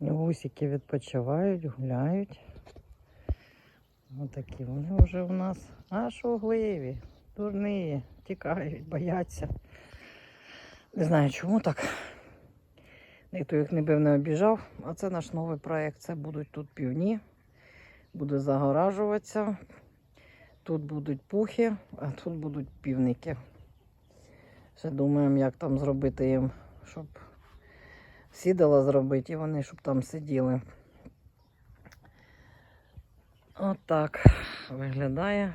Гусики відпочивають, гуляють. Отакі вони вже у нас аж угливі, дурні, тікають, бояться. Не знаю чому так. Ніхто їх не бив, не обіжав. А це наш новий проєкт. Це будуть тут півні, буде загоражуватися. Тут будуть пухи, а тут будуть півники. Ще думаємо, як там зробити їм, щоб сідала зробити, і вони щоб там сиділи. Отак виглядає.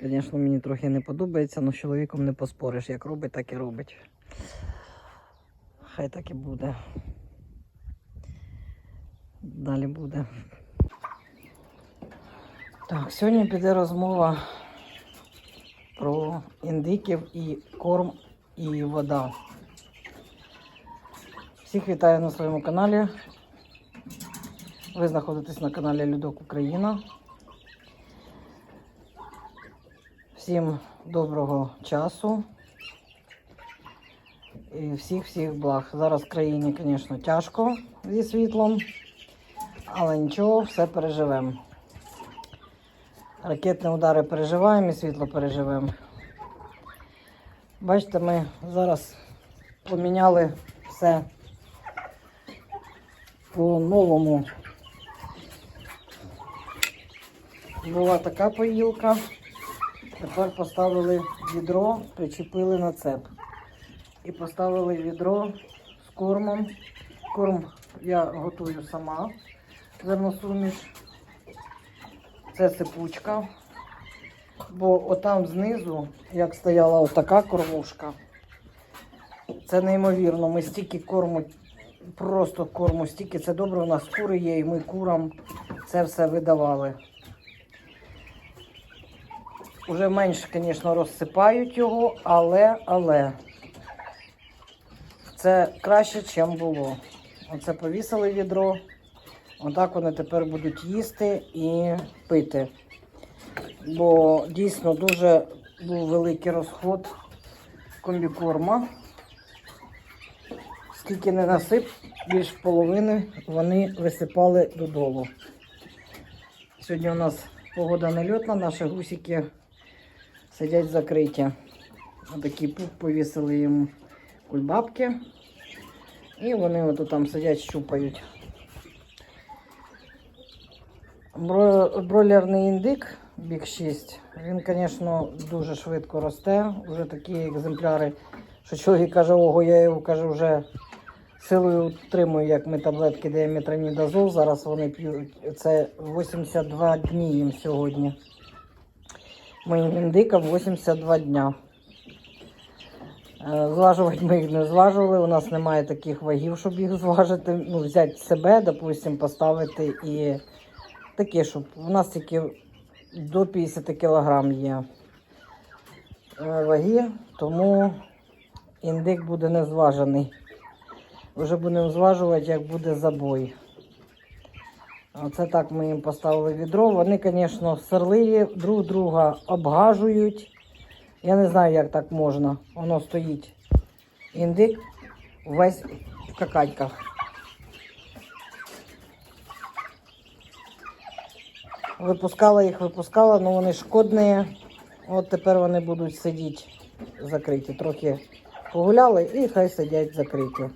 Звісно, мені трохи не подобається, але з чоловіком не поспориш. Як робить, так і робить. Хай так і буде. Далі буде. Так, сьогодні піде розмова про індиків і корм і вода. Всіх вітаю на своєму каналі. Ви знаходитесь на каналі Людок Україна. Всім доброго часу і всіх-всіх благ. Зараз в країні, звісно, тяжко зі світлом, але нічого, все переживемо. Ракетні удари переживаємо і світло переживемо. Бачите, ми зараз поміняли все по-новому. Була така поїлка. Тепер поставили відро, причепили на цеп. І поставили відро з кормом. Корм я готую сама. Зерносуміш. Це сипучка. Бо отам знизу, як стояла отака кормушка, це неймовірно. Ми стільки корму, просто корму, стільки це добре. У нас кури є, і ми курам це все видавали. Уже менше, звісно, розсипають його, але, але це краще, ніж було. Оце повісили відро. Отак вони тепер будуть їсти і пити. Бо дійсно дуже був великий розход комбікорма. Скільки не насип, більш половини вони висипали додолу. Сьогодні у нас погода нельотна, наші гусики сидять закриті. Отакий пух повісили їм кульбабки. І вони от там сидять, щупають. Бро- Бройлерний індик Бік 6, він, звісно, дуже швидко росте. Вже такі екземпляри, що чоловік каже, ого, я його каже, вже силою утримую, як ми таблетки діаметронідазол. Зараз вони п'ють. Це 82 дні їм сьогодні. Моїм індикам 82 дня. Е, Зважувати ми їх не зважували. У нас немає таких вагів, щоб їх зважити. Ну, взяти себе, допустимо, поставити і таке, щоб у нас тільки до 50 кг є е, ваги, тому індик буде не зважений. Вже будемо зважувати, як буде забой. Оце так ми їм поставили відро. Вони, звісно, серливі, друг друга обгажують. Я не знаю, як так можна. Воно стоїть. Індик весь в каканьках. Випускала їх, випускала, але вони шкодні. От тепер вони будуть сидіти закриті. Трохи погуляли і хай сидять закриті.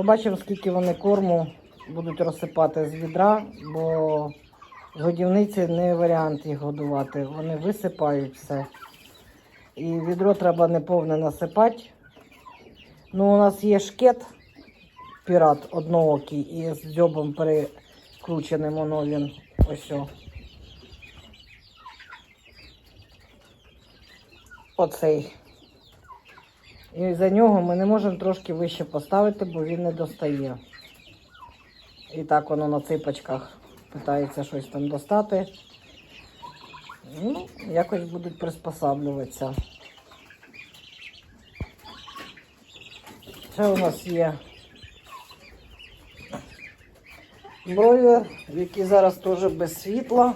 Побачимо, скільки вони корму будуть розсипати з відра, бо годівниці не варіант їх годувати. Вони висипають все. І відро треба не повне насипати. Ну, у нас є шкет, пірат одноокий, і з дзьобом перекрученим воно він ось. Оцей. І за нього ми не можемо трошки вище поставити, бо він не достає. І так воно на ципочках питається щось там достати. Ну, якось будуть приспосаблюватися. Ще у нас є бройлер, який зараз теж без світла.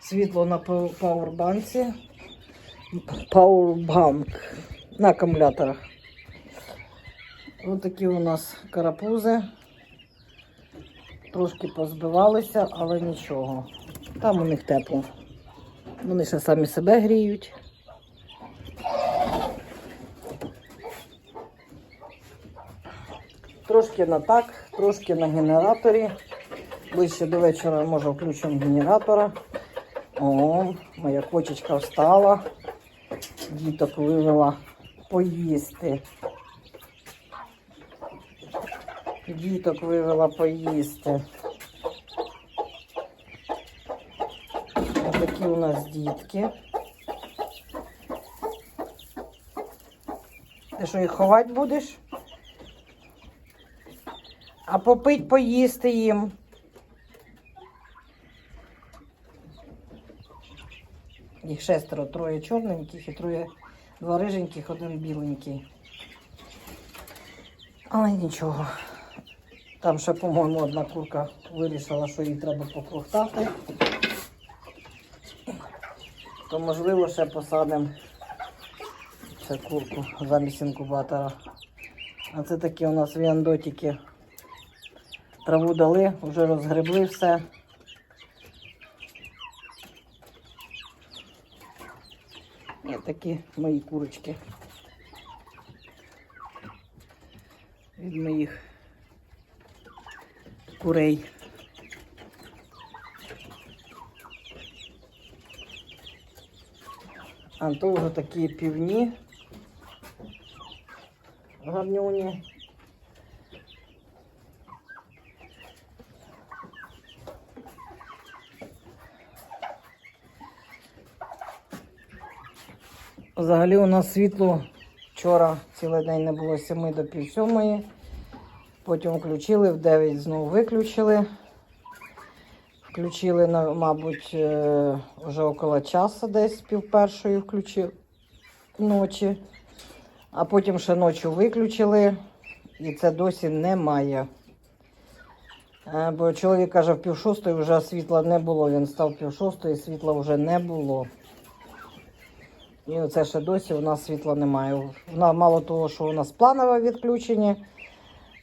Світло на пау- пауербанці. Пауербанк. на акумуляторах. Ось такі у нас карапузи. Трошки позбивалися, але нічого. Там у них тепло. Вони ще самі себе гріють. Трошки на так, трошки на генераторі. Ближче до вечора може включимо генератора. О, моя кочечка встала. Діток вивела поїсти. Діток вивела поїсти. Ось такі у нас дітки. Ти що їх ховати будеш? А попить поїсти їм. Їх шестеро, троє чорненьких і троє два риженьких, один біленький. Але нічого. Там ще, по-моєму, одна курка вирішила, що їй треба покрухтати. То можливо ще посадимо ще курку замість інкубатора. А це такі у нас віандотики. Траву дали, вже розгребли все. Ось такі мої курочки. Від моїх курей. А вже такі півні. Гарнюні. Взагалі у нас світло вчора цілий день не було з 7 до пів сьомої. Потім включили, в 9 знову виключили. Включили, мабуть, е, вже около часу, десь пів першої включив ночі. А потім ще ночі виключили, і це досі немає. Е, Бо чоловік каже, в пів шостої вже світла не було. Він став пів шостої, світла вже не було. І оце ще досі у нас світла немає. Мало того, що у нас планове відключення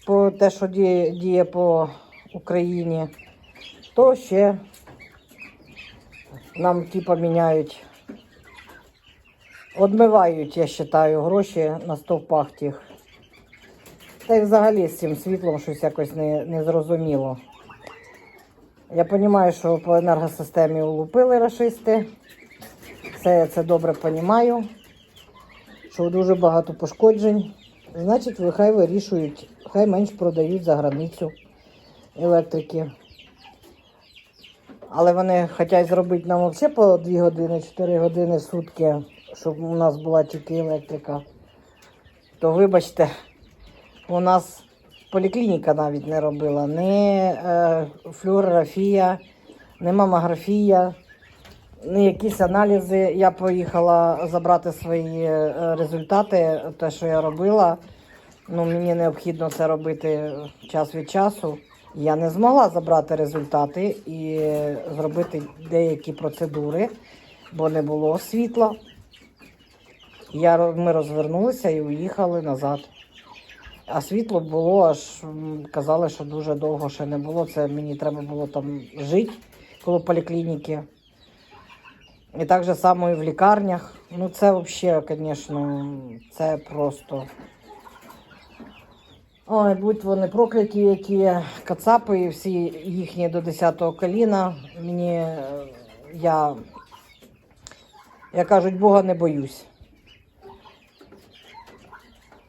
по те, що діє, діє по Україні, то ще нам типа міняють, одмивають, я вважаю, гроші на стовпах тих. Та й взагалі з цим світлом щось якось не, не зрозуміло. Я розумію, що по енергосистемі улупили рашисти. Це я це добре розумію, що дуже багато пошкоджень. Значить, ви хай вирішують, хай менш продають за границю електрики. Але вони хочуть зробити нам взагалі по 2 години, 4 години сутки, щоб у нас була тільки електрика. То вибачте, у нас поліклініка навіть не робила, ні е, флюорографія, ні мамографія не якісь аналізи. Я поїхала забрати свої е, результати, те, що я робила. Ну, мені необхідно це робити час від часу. Я не змогла забрати результати і зробити деякі процедури, бо не було світла. Я, ми розвернулися і уїхали назад. А світло було, аж казали, що дуже довго ще не було. Це мені треба було там жити коло поліклініки. І так же само і в лікарнях. Ну, це взагалі, звісно, це просто. Ой, будь вони прокляті, які кацапи і всі їхні до 10-го коліна. Мені е, я, як кажуть, Бога не боюсь.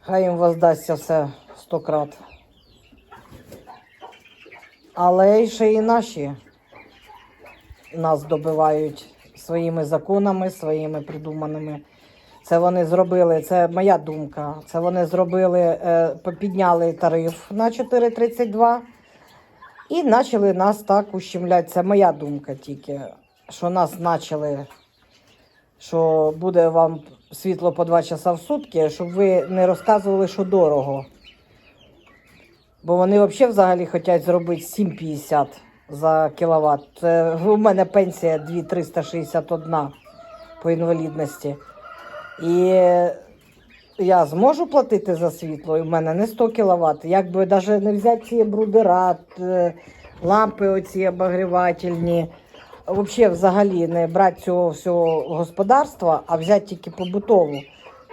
Хай їм воздасться все сто крат. Але ще і наші нас добивають своїми законами, своїми придуманими. Це вони зробили, це моя думка. Це вони зробили, е, підняли тариф на 4,32 і почали нас так ущемляти. Це моя думка тільки. Що нас почали, що буде вам світло по 2 часа в сутки, щоб ви не розказували, що дорого. Бо вони взагалі взагалі хочуть зробити 7,50 за кіловат. У мене пенсія 2,361 по інвалідності. І я зможу платити за світло, і в мене не 100 кВт. Якби навіть не взяти ці брудера, е, лампи оці обогрівательні. Взагалі, взагалі не брати цього всього господарства, а взяти тільки побутову,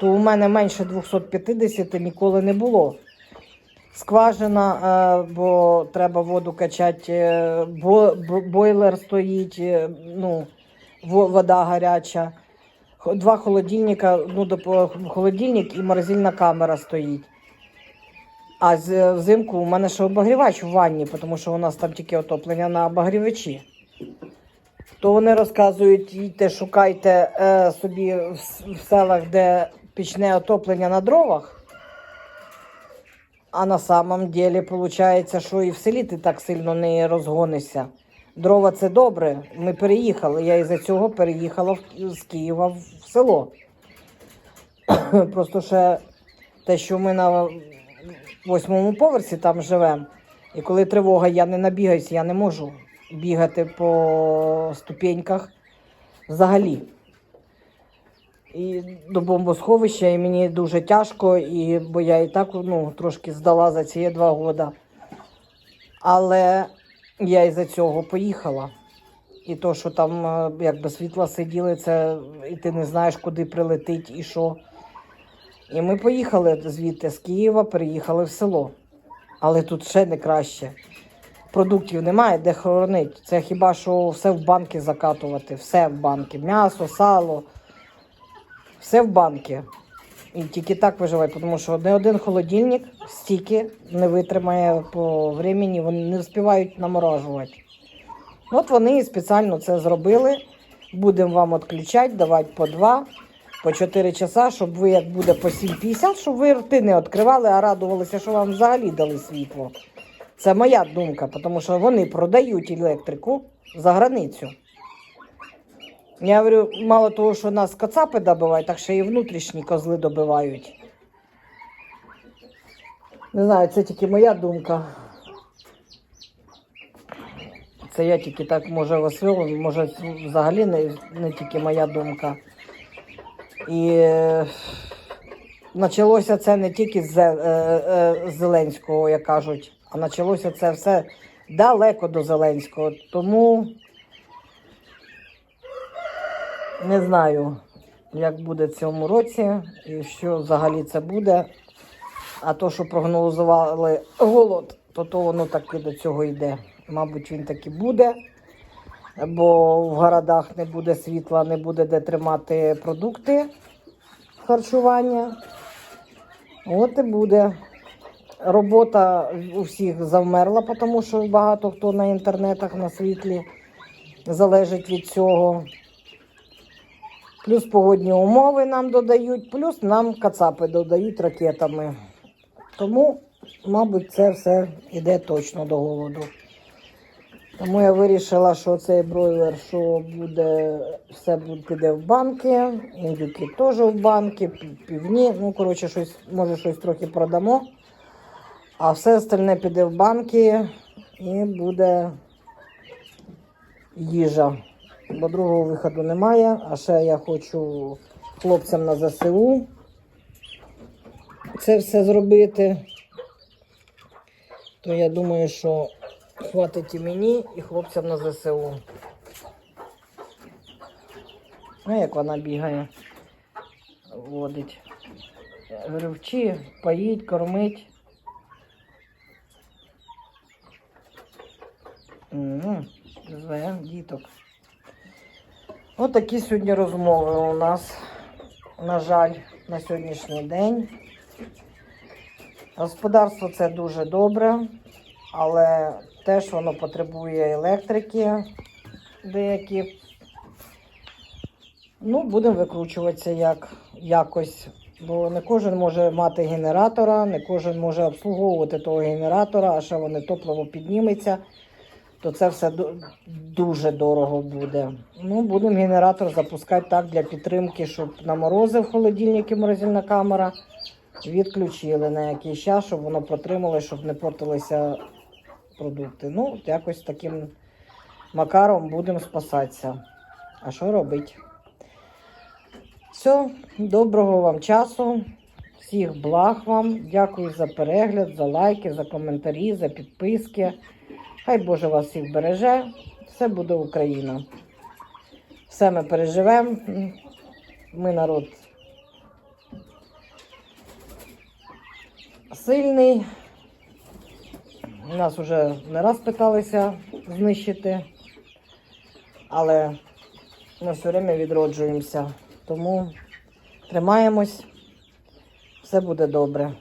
то у мене менше 250 ніколи не було. Скважина, е, бо треба воду качати, е, бо, бо- бойлер стоїть, е, ну, вода гаряча. Два холодильника, ну, холодильник і морозильна камера стоїть. А взимку у мене ще обогрівач в ванні, тому що у нас там тільки отоплення на обогрівачі. То вони розказують, їдьте, шукайте е, собі в, в селах, де пічне отоплення на дровах. А на самом деле виходить, що і в селі ти так сильно не розгонишся. Дрова це добре. Ми переїхали. Я із-за цього переїхала з Києва в село. Просто ще те, що ми на восьмому поверсі там живемо. І коли тривога, я не набігаюся, я не можу бігати по ступеньках взагалі. І до бомбосховища, і мені дуже тяжко, і, бо я і так ну, трошки здала за ці два роки. Але я із-за цього поїхала. І то, що там е, якби світла сиділи, це і ти не знаєш, куди прилетить і що. І ми поїхали звідти з Києва, переїхали в село. Але тут ще не краще. Продуктів немає, де хоронити. Це хіба що все в банки закатувати, все в банки. М'ясо, сало, все в банки. І тільки так виживай, тому що не один холодильник стільки не витримає по времени, вони не встигають наморажувати. От вони спеціально це зробили. Будемо вам відключати, давати по два, по 4 часа, щоб ви, як буде по 7,50, щоб ви рти не відкривали, а радувалися, що вам взагалі дали світло. Це моя думка, тому що вони продають електрику за границю. Я говорю, мало того, що нас кацапи добивають, так ще і внутрішні козли добивають. Не знаю, це тільки моя думка. Це я тільки так може висловлюю, може взагалі не, не тільки моя думка. І е, почалося це не тільки з, е, е, Зеленського, як кажуть, а почалося це все далеко до Зеленського. Тому не знаю, як буде в цьому році і що взагалі це буде. А то, що прогнозували голод, то то воно таки до цього йде. Мабуть, він таки буде, бо в городах не буде світла, не буде де тримати продукти харчування. От і буде. Робота у всіх завмерла, тому що багато хто на інтернетах на світлі залежить від цього. Плюс погодні умови нам додають, плюс нам кацапи додають ракетами. Тому, мабуть, це все йде точно до голоду. Тому я вирішила, що цей бройлер, що буде, все піде в банки, індюки теж в банки, півні. Ну, коротше, щось, може, щось трохи продамо. А все остальне піде в банки і буде їжа. Бо другого виходу немає. А ще я хочу хлопцям на ЗСУ це все зробити. То я думаю, що хватить і мені, і хлопцям на ЗСУ. Ну, як вона бігає, водить. Говорю, поїть, кормить. Угу. Зве діток. Ось такі сьогодні розмови у нас, на жаль, на сьогоднішній день. Господарство це дуже добре, але теж воно потребує електрики деякі. Ну, будемо викручуватися як, якось. Бо не кожен може мати генератора, не кожен може обслуговувати того генератора, а ще вони топливо підніметься, то це все дуже дорого буде. Ну, будемо генератор запускати так для підтримки, щоб наморозив холодильник і морозильна камера. Відключили на якийсь час, щоб воно протрималося, щоб не портилися продукти. Ну, якось таким макаром будемо спасатися. А що робити? Все, доброго вам часу. Всіх благ вам. Дякую за перегляд, за лайки, за коментарі, за підписки. Хай Боже вас всіх береже. Все буде Україна. Все ми переживемо. Ми народ сильний. Нас вже не раз питалися знищити, але ми все время відроджуємося. Тому тримаємось, все буде добре.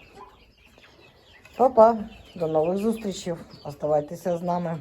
Па-па, до нових зустрічей. Оставайтеся з нами.